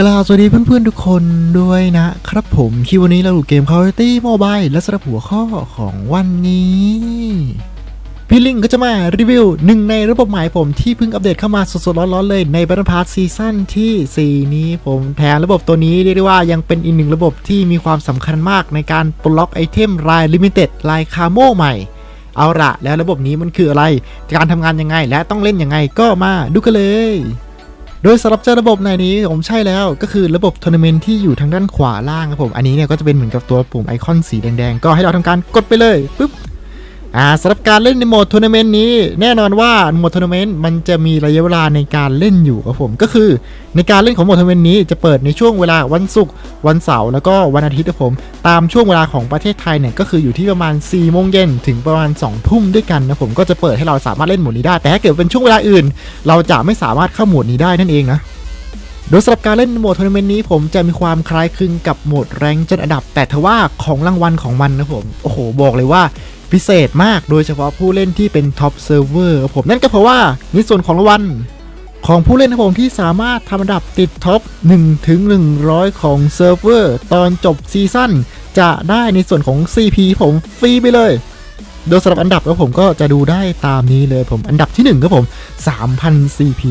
กล่าวสวัสดีเพื่อนๆทุกคนด้วยนะครับผมคลิปวันนี้เราอยู่เกม Call of Duty Mobile และสำหรับหัวข้อของวันนี้พี่ลิงก็จะมารีวิวหนึ่งในระบบใหม่ผมที่เพิ่งอัปเดตเข้ามาสดๆร้อนๆเลยใน Battle Pass ซีซั่นที่ 4 นี้ผมแถมระบบตัวนี้เรียกได้ว่ายังเป็นอีกหนึ่งระบบที่มีความสำคัญมากในการปลดล็อกไอเทมรายลิมิเต็ดรายคาโมใหม่เอาละแล้วระบบนี้มันคืออะไร การทำงานยังไงและต้องเล่นยังไงก็มาดูกันเลย โดยสำหรับเจ้าระบบในนี้ผมใช่แล้วก็คือระบบทัวร์นาเมนต์ที่อยู่ทางด้านขวาล่างครับผม อันนี้เนี่ยก็จะเป็นเหมือนกับตัวปุ่มไอคอนสีแดงๆ ก็ให้เราทำการกดไปเลยปุ๊บ อ่าสำหรับการเล่นในโหมดทัวร์นาเมนต์นี้แน่นอนว่าโหมดทัวร์นาเมนต์มันจะมีระยะเวลาในการเล่นอยู่ครับผมก็คือ ในการเล่นของโหมดทัวร์นาเมนต์นี้จะเปิดในช่วงเวลาวันศุกร์วันเสาร์แล้วก็วันอาทิตย์ครับผมตามช่วงเวลาของประเทศไทยเนี่ยก็คืออยู่ที่ประมาณ4โมงเย็นถึงประมาณ2ทุ่มด้วยกันนะผมก็จะเปิดให้เราสามารถเล่นโหมดนี้ได้ แต่ถ้าเกิดเป็นช่วงเวลาอื่น เราจะไม่สามารถเข้าโหมดนี้ได้นั่นเองนะโดยสำหรับการเล่นโหมดทัวร์นาเมนต์นี้ผมจะมีความคล้ายคลึงกับโหมดแรงจนอันดับ แต่ทว่าของรางวัลของมันนะผมโอ้โหบอกเลยว่า พิเศษมากโดยเฉพาะผู้เล่นที่เป็นท็อปเซิร์ฟเวอร์ครับผมนั่นก็เพราะว่าในส่วนของรางวัลของผู้เล่นนะผมที่สามารถทำอันดับติดท็อป1ถึง100 ของเซิร์ฟเวอร์ตอนจบซีซั่นจะได้ในส่วนของ CP ผมฟรีไปเลย โดยสำหรับอันดับครับผมก็จะดูได้ตามนี้เลยผมอันดับที่1ครับผม3,000 CP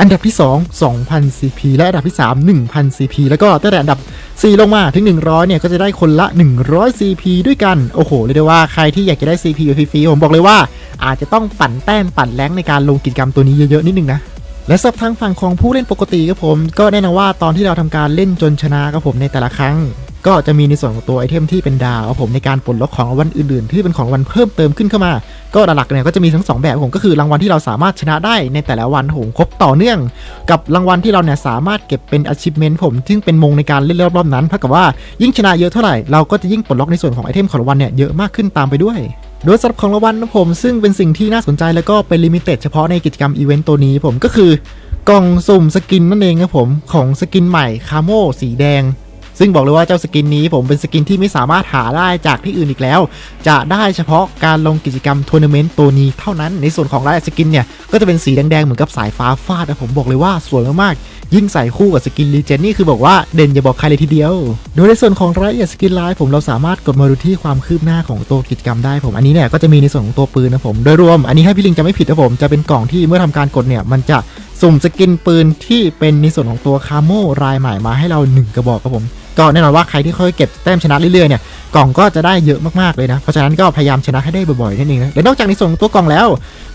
อันดับที่ 2 2,000 CP และอันดับที่ 3 1,000 CP แล้วก็ตั้งแต่อันดับ 4 ลงมาถึง 100 เนี่ย ก็จะได้คนละ 100 CP ด้วยกัน โอ้โห เรียกได้ว่าใครที่อยากจะได้ CP ฟรีๆผมบอกเลยว่าอาจจะต้องปั่นแต้มปั่นแรงในการลงกิจกรรมตัวนี้เยอะๆ นิดนึงนะและสำหรับทางฝั่งของผู้เล่นปกติครับผม ก็แน่นอนว่าตอนที่เราทำการเล่นจนชนะครับผมในแต่ละครั้ง ก็จะมีในส่วนของตัวไอเทมที่เป็นดาวผมในการปลดล็อกของรางวัลอื่นๆ ที่เป็นของรางวัลเพิ่มเติมขึ้นเข้ามา ก็หลักๆเนี่ยก็จะมีทั้งสองแบบผมก็คือรางวัลที่เราสามารถชนะได้ในแต่ละวันผมครบต่อเนื่อง กับรางวัลที่เราเนี่ยสามารถเก็บเป็น achievement ผมซึ่งเป็นมงในการเล่นรอบๆนั้นเท่ากับว่ายิ่งชนะเยอะเท่าไหร่เราก็จะยิ่งปลดล็อกในส่วนของไอเทมของรางวัลเนี่ยเยอะมากขึ้นตามไปด้วยโดยสำหรับของรางวัลนะผมซึ่งเป็นสิ่งที่น่าสนใจแล้วก็เป็นลิมิเต็ดเฉพาะในกิจกรรมอีเวนต์ตัวนี้ผมก็คือกล่องสุ่มสกินนั่นเองครับผมของสกินใหม่คาโมสีแดง ซึ่งบอกเลยว่าเจ้าสกินนี้ผมเป็นสกินที่ไม่สามารถหาได้จากที่อื่นอีกแล้ว จะได้เฉพาะการลงกิจกรรมทัวร์นาเมนต์ตัวนี้เท่านั้น ในส่วนของรายสกินเนี่ย ก็จะเป็นสีแดงๆ เหมือนกับสายฟ้าฟาดนะผมบอกเลยว่าสวยมากๆยิ่งใส่คู่กับสกินรีเจนนี่คือบอกว่าเด่นอย่าบอกใครเลยทีเดียว โดยในส่วนของรายละเอียดสกินไลน์ผมเราสามารถกดมาดูที่ความคืบหน้าของตัวกิจกรรมได้ผม อันนี้เนี่ยก็จะมีในส่วนของตัวปืนนะผม โดยรวมอันนี้ให้พี่ลิงจะไม่ผิดนะผมจะเป็นกล่องที่เมื่อทำการกดเนี่ยมันจะสุ่มสกินปืนที่เป็นในส่วนของตัวคาโมรายใหม่มาให้เราหนึ่งกระบอกครับผม ก็แน่นอนว่าใครที่ค่อยเก็บแต้มชนะเรื่อยๆเนี่ยกล่องก็จะได้เยอะมากๆเลยนะ เพราะฉะนั้นก็พยายามชนะให้ได้บ่อยๆนั่นเองนะและนอกจากในส่วนตัวกล่องแล้ว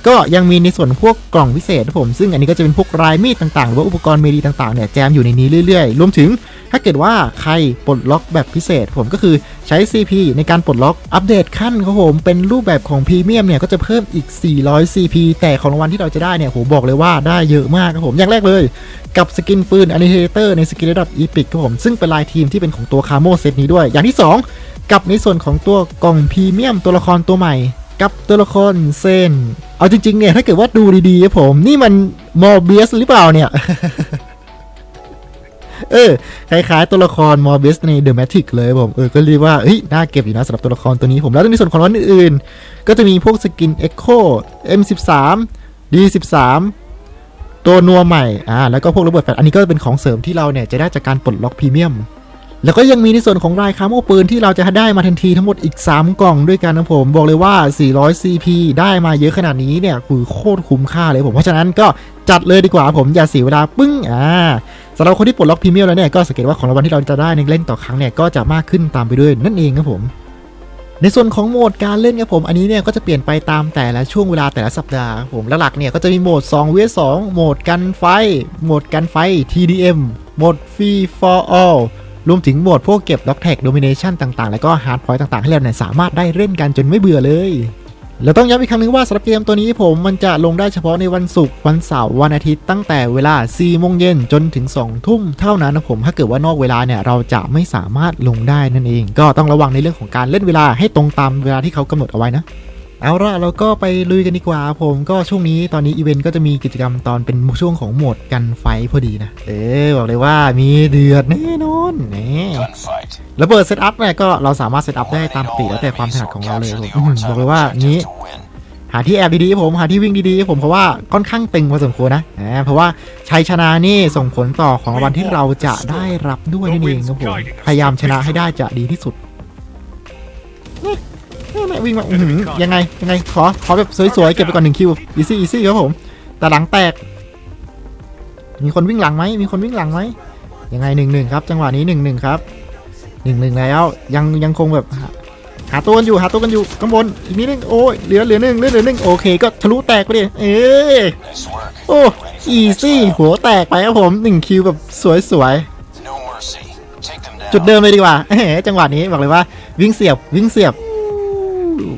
ก็ยังมีในส่วนพวกกล่องพิเศษนะผม ซึ่งอันนี้ก็จะเป็นพวกรายมีดต่างๆ หรือว่าอุปกรณ์เมดีต่างๆเนี่ยแจมอยู่ในนี้เรื่อยๆ รวมถึงถ้าเกิดว่าใครปลดล็อกแบบพิเศษ ผมก็คือใช้ CP ในการปลดล็อกอัปเดตขั้นครับผมเป็นรูปแบบของพรีเมียมเนี่ยก็จะเพิ่มอีก 400 CP แต่ของรางวัลที่เราจะได้เนี่ยผมบอกเลยว่าได้เยอะมากครับผมอย่างแรกเลย กับสกินปืนอนิเ a เตอร์ในสกินระดับอีพิกครับผมซึ่งเป็นลายทีมที่เป็นของตัวคาโมเซตนี้ด้วย อย่างที่ 2 กับในส่วนของตัวกล่องพรีเมียมตัวละครตัวใหม่ กับตัวละครเซนเอาจริง ๆ เนี่ย ถ้าเกิดว่าดูดีๆครับผม นี่มันมอร์เบียสหรือเปล่าเนี่ยเออคล้ายๆ ตัวละครมอร์เบียสในเดอะแมทริกเลยผมเออก็เรียกว่าเฮ้ยน่าเก็บอยู่นะสำหรับตัวละครตัวนี้ผมแล้วในส่วนของรางวัลอื่นๆก็จะมีพวกสกิน Echo M13 D13 ตัวนัวใหม่อ่าแล้วก็พวกระเบิดแฟลชอันนี้ก็เป็นของเสริมที่เราเนี่ยจะได้จากการปลดล็อกพรีเมียมแล้วก็ยังมีในส่วนของรายคาโมปืนที่เราจะได้มาทันทีทั้งหมดอีก 3 กล่องด้วยกันนะผม บอกเลยว่า 400 CP ได้มาเยอะขนาดนี้เนี่ยคือโคตรคุ้มค่าเลยผมเพราะฉะนั้นก็จัดเลยดีกว่าผมอย่าเสียเวลาปึ้งอ่าสำหรับคนที่ปลดล็อกพรีเมียมแล้วเนี่ยก็สังเกตว่าของรางวัลที่เราจะได้ในเล่นต่อครั้งเนี่ยก็จะมากขึ้นตามไปด้วยนั่นเองครับผม ในส่วนของโหมดการเล่นครับผม อันนี้เนี่ยก็จะเปลี่ยนไปตามแต่ละช่วงเวลาแต่ละสัปดาห์ผมลหลักเนี่ยก็จะมีโหมด2 vs 2โหมดกันไฟ โหมดกันไฟ TDM โหมด Free for all รวมถึงโหมดพวกเก็บล็อกแท็กโดมิเนชันต่างๆ แล้วก็ฮาร์ดพอยต์ต่างๆ ให้เราเนี่ยสามารถได้เล่นกันจนไม่เบื่อเลย แล้วต้องย้ำอีกครั้งนึงว่าสำหรับเกมตัวนี้ผมมันจะลงได้เฉพาะในวันศุกร์วันเสาร์วันอาทิตย์ตั้งแต่เวลา4โมงเย็นจนถึง 2 ทุ่มเท่านั้นนะผมถ้าเกิดว่านอกเวลาเนี่ยเราจะไม่สามารถลงได้นั่นเอง ก็ต้องระวังในเรื่องของการเล่นเวลาให้ตรงตามเวลาที่เขากำหนดเอาไว้นะ เอาละเราก็ไปลุยกันดีกว่าผมก็ช่วงนี้ตอนนี้อีเวนต์ก็จะมีกิจกรรมตอนเป็นช่วงของโหมดกันไฟพอดีนะ เออบอกเลยว่ามีเดือดแน่นอนแน่ระเบิดเซตอัพเนี่ยก็เราสามารถเซตอัพได้ตามปกติแล้วแต่ความถนัดของเราเลยผมบอกเลยว่านี้หาที่แอบดีๆผมหาที่วิ่งดีๆผมเพราะว่าค่อนข้างตึงพอสมควรนะเพราะว่าชัยชนะนี่ส่งผลต่อของรางวัลที่เราจะได้รับด้วยนั่นเองครับผมพยายามชนะให้ได้จะดีที่สุด วิ่งมาอื้อหือยังไงยังไงขอขอแบบสวยๆเก็บไปก่อนหนึ่งคิวอีซี่อีซี่ครับผมแต่หลังแตก มีคนวิ่งหลังไหมมีคนวิ่งหลังไหมยังไงหนึ่งหนึ่งครับ จังหวะนี้หนึ่งหนึ่งครับหนึ่งหนึ่งแล้วยังยังคงแบบหาหาตัวกันอยู่หาตัวกันอยู่ข้างบนอีกนิดนึงโอ้ยเหลือเหลือหนึ่งเหลือเหลือหนึ่งโอเค ก็ทะลุแตกไปดิเออ Nice work. โอ้อีซี่หัวแตกไปครับผมหนึ่งคิวแบบสวยสวย No mercy. Take them ๆจุด down. เดิมเลยดีกว่าเอ้ยจังหวะนี้บอกเลยว่าวิ่งเสียบวิ่งเสียบ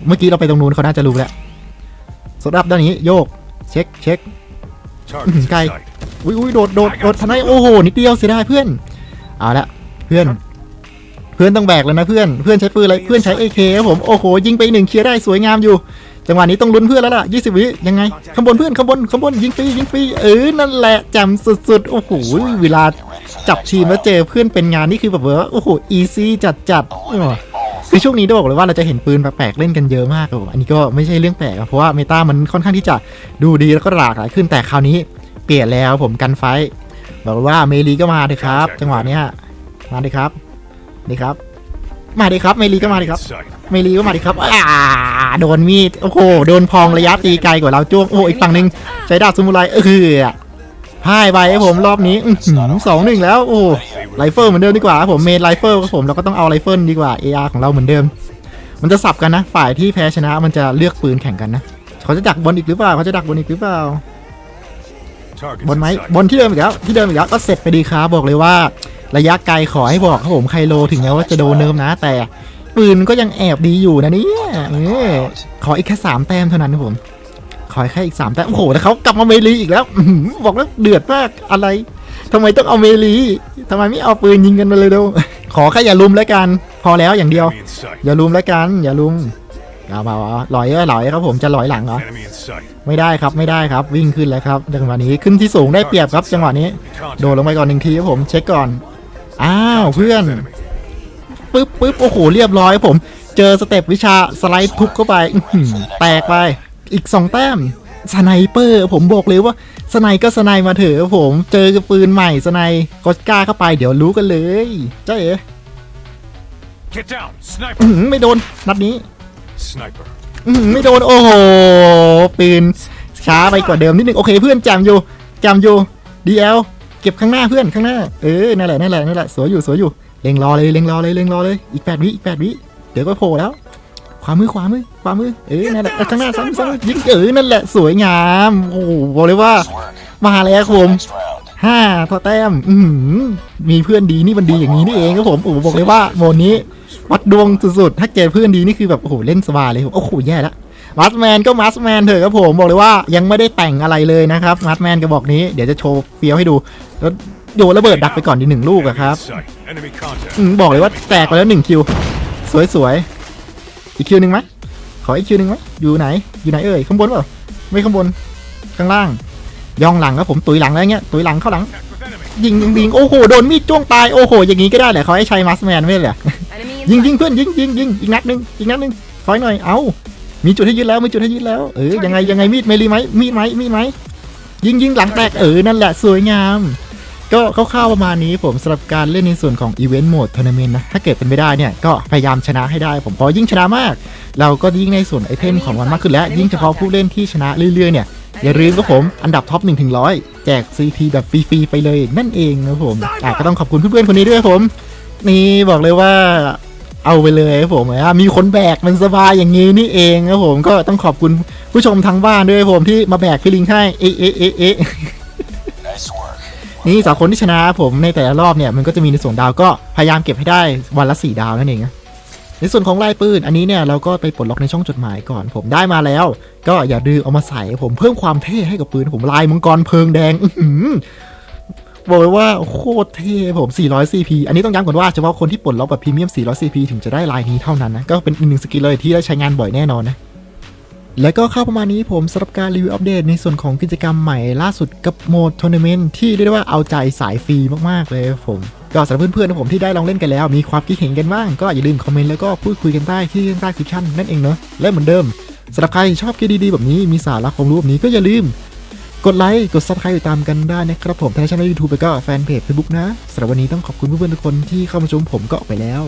เมื่อกี้เราไปตรงนู้นเขาน่าจะรู้แล้วสดรับด้านนี้โยก เช็คเช็ค Targets in Guy. sight. อุ้ยอุ้ยโดดโดดโดดทนายโอ้โหนิดเดียวเสียดายเพื่อนเอาละเพื่อน เพื่อนต้องแบกแล้วนะเพื่อนเพื่อนใช้ปืนอะไรเพื่อนใช้ AK ครับผมโอ้โหยิงไปหนึ่งเคลียร์ได้สวยงามอยู่จังหวะนี้ต้องลุ้นเพื่อนแล้วล่ะ 20 วิยังไงข้างบนเพื่อนข้างบนข้างบนยิงฟรียิงฟรีเออนั่นแหละแจ่มสุดๆ โอ้โห เวลา Get ready for the จับ next ทีมแล้ว round. เจอเพื่อนเป็นงานนี่คือแบบว่าโอ้โห อีซี่จัดจัด ๆอ้อ Eliminate all คือช่วงนี้ต้องบอกเลยว่าเราจะเห็นปืนแปลกๆเล่นกันเยอะมากครับผมอันนี้ก็ไม่ใช่เรื่องแปลกอะเพราะว่าเมตามันค่อนข้างที่จะดูดีแล้วก็หลากหลายขึ้นแต่คราวนี้เปลี่ยนแล้วผมกันไฟท์บอกเลยว่าเมลีก็มาเลยครับ จังหวะเนี้ยมาเลยครับนี่ครับ มาเลยครับเมลีก็มาเลยครับ In sight. เมลีก็มาดิครับอ่าโดนมีดโอ้โหโดนพองระยะตีไกลกว่าเราจ้วงโอ้โหอีกฝั่งหนึ่งใช้ดาบซูมูไรเออพ่ายไปครับผมรอบนี้อื้อหือสองหนึ่งแล้ว โอ้ ไรเฟิลเหมือนเดิมดีกว่าครับผมเมนไรเฟิลครับผมเราก็ต้องเอาไรเฟิลดีกว่า AR ของเราเหมือนเดิม มันจะสับกันนะ ฝ่ายที่แพ้ชนะมันจะเลือกปืนแข่งกันนะ เขาจะดักบนอีกหรือเปล่าเขาจะดักบนอีกหรือเปล่า Targets บน in ไหม sight. บนที่เดิมอีกแล้วที่เดิมอีกแล้วก็เสร็จไปดีครับบอกเลยว่า ระยะไกลขอให้บอกครับผมไคโลถึงแม้ว่าจะโดนเนิมนะ แต่ปืนก็ยังแอบดีอยู่นะเนี่ยเออขออีกแค่สามแต้มเท่านั้นครับผมขอแค่อีกสามแต้มโอ้โหแต่เขากลับมาเมลีอีกแล้วอื้อหือบอกแล้วเดือดมากอะไร ทำไมต้องเอาเมลีทำไมไม่เอาปืนยิงกันมาเลยเดียวขอแค่อย่าลุมแล้วกัน พอแล้วอย่างเดียว Enemy in sight. อย่าลุมแล้วกัน อย่าลุมเอามาเอาหลอยเอ้ยหลอยครับผมจะหลอยหลังเหรอ Enemy in sight. ไม่ได้ครับไม่ได้ครับวิ่งขึ้นแล้วครับจังหวะนี้ขึ้นที่สูงได้เปรียบครับ จังหวะนี้ Contact. โดดลงไปก่อนหนึ่งทีครับผมเช็คก่อนอ้าวเพื่อน Enemy. ปึ๊บปึ๊บโอ้โหเรียบร้อยครับผม เจอสเต็ปวิชาสไลด์ทุบเข้าไปอื้อหือแตกไป อีกสองแต้มสไนเปอร์ ผมบอกเลยว่า สไนก็สไนมาเถอะครับผม เจอกับปืนใหม่สไนกดกล้าเข้าไปเดี๋ยวรู้กันเลยเจ้าเอ๋ Get down. อื้อ Sniper. หือไม่โดนนัดนี้ Sniper. อื้อหือไม่โดนโอ้โหปืนช้าไปกว่าเดิมนิดนึงโอเคเพื่อนจำอยู่จำอยู่ดีเอลเก็บข้างหน้าเพื่อนข้างหน้าเออนั่นแหละนั่นแหละนั่นแหละสวยอยู่สวยอยู่เล็งรอเลยเล็งรอเลยเล็งรอเลยอีกแปดวิอีกแปดวิเดี๋ยวก็โผล่แล้วขวามือขวามือขวามือเออนั่นแหละเออข้างหน้าซ้ำซ้ำยิงเออนั่นแหละสวยงามโอ้โหบอกเลยว่า Nice work. มาแล้วครับผมห้าทอแต้มอืมีเพื่อนดีนี่มันดีอย่างนี้นี่เองครับผมโอ้บอกเลยว่าโมนนี้วัดดวงสุดๆถ้าเจอเพื่อนดีนี่คือแบบโอ้โหเล่นสบายเลยโอ้โหแย่ละมัสแมนก็มัสแมนเถอะครับผมบอกเลยว่ายังไม่ได้แต่งอะไรเลยนะครับมัสแมนกระบอกนี้เดี๋ยวจะโชว์เฟี้ยวให้ดูแล้วโยนระเบิดดักไปก่อนดีหนึ่งลูกอะครับบอกเลยว่าแตกไปแล้วหนึ่งคิว สวยๆอีกคิวหนึ่งไหมขออีกคิวหนึ่งไหมอยู่ไหนอยู่ไหนเอ่ยข้างบนเปล่าไม่ข้างบนข้างล่าง ย่องหลังครับผมตุยหลังอะไรเงี้ยตุยหลังเข้าหลัง Contact with enemy. ยิงยิงยิงโอ้โหโดนมีดจ้วงตายโอ้โหอย่างนี้ก็ได้เหรอเขาให้ใช้มัสแมนไม่ใช่เหรอ Enemy in ยิง sight. ยิงเพื่อนยิงยิงยิงอีกนัดหนึ่งอีกนัดหนึ่งถอยหน่อยเอามีจุดให้ยึดแล้วมีจุดให้ยึดแล้วเออยังไงยังไงมีดเมลีไหมมีดไหมมีดไหมยิงยิงหลังแตกเออนั่นแหละสวยงาม ก็คร่าวๆประมาณนี้ผมสำหรับการเล่นในส่วนของอีเวนต์โหมดทัวร์นาเมนต์นะถ้าเกิดเป็นไม่ได้เนี่ยก็พยายามชนะให้ได้ ผมเพราะยิ่งชนะมาก เราก็ยิ่งในส่วนไอเทมของมันมากขึ้นและยิ่งเฉพาะผู้เล่นที่ชนะเรื่อยๆเนี่ย อย่าลืมครับผม อันดับท็อป1ถึง100แจก CP แบบฟรีๆไปเลยนั่นเองนะครับผมอะก็ต้องขอบคุณเพื่อนๆคนนี้ด้วยครับผม นี่บอกเลยว่าเอาไปเลยครับผมอะมีคนแบกมันสบายอย่างนี้นี่เองครับผมก็ต้องขอบคุณผู้ชมทางบ้านด้วยครับผมที่มาแบกพี่ลิงให้เอ๊ะเอ๊ะเอ๊ะเอ๊ะ Nice work. นี่สาวคนที่ชนะผมในแต่ละรอบเนี่ยมันก็จะมีในส่วนดาวก็พยายามเก็บให้ได้วันละ4ดาวนั่นเองนะ ในส่วนของลายปืนอันนี้เนี่ยเราก็ไปปลดล็อกในช่องจดหมายก่อน ผมได้มาแล้ว ก็อย่าดื้อเอามาใส่ผมเพิ่มความเท่ให้กับปืนผมลายมังกรเพลิงแดง อื้บอกเลยว่าโคตรเท่ผม 400 CP อันนี้ต้องย้ำก่อนว่าเฉพาะคนที่ปลดล็อกแบบพรีเมียม 400 CP ถึงจะได้ลายนี้เท่านั้นนะ ก็เป็นอีกหนึ่งสกิลเลยที่ได้ใช้งานบ่อยแน่นอนนะ แล้วก็เข้าประมาณนี้ผมสำหรับการรีวิวอัปเดตในส่วนของกิจกรรมใหม่ล่าสุดกับโหมดทัวร์นาเมนต์ที่เรียกได้ว่าเอาใจสายฟรีมากๆเลยผม ก็สำหรับเพื่อนๆของผมที่ได้ลองเล่นกันแล้ว มีความคิดเห็นกันบ้างก็อย่าลืมคอมเมนต์แล้วก็พูดคุยกันใต้ที่ใต้คลิปชั่นนั่นเองเนาะและเหมือนเดิมสำหรับใครชอบคลิปดีๆแบบนี้มีสาระความรู้แบบนี้ก็อย่าลืม กดไลค์กดซับสไครต์ติดตามกันได้นะครับผมทางช่องยูทูบแล้วก็แฟนเพจเฟซบุ๊กนะสำหรับวันนี้ต้องขอบคุณเพื่อนๆทุกคนที่เข้ามาชมผมก็ออกไปแล้ว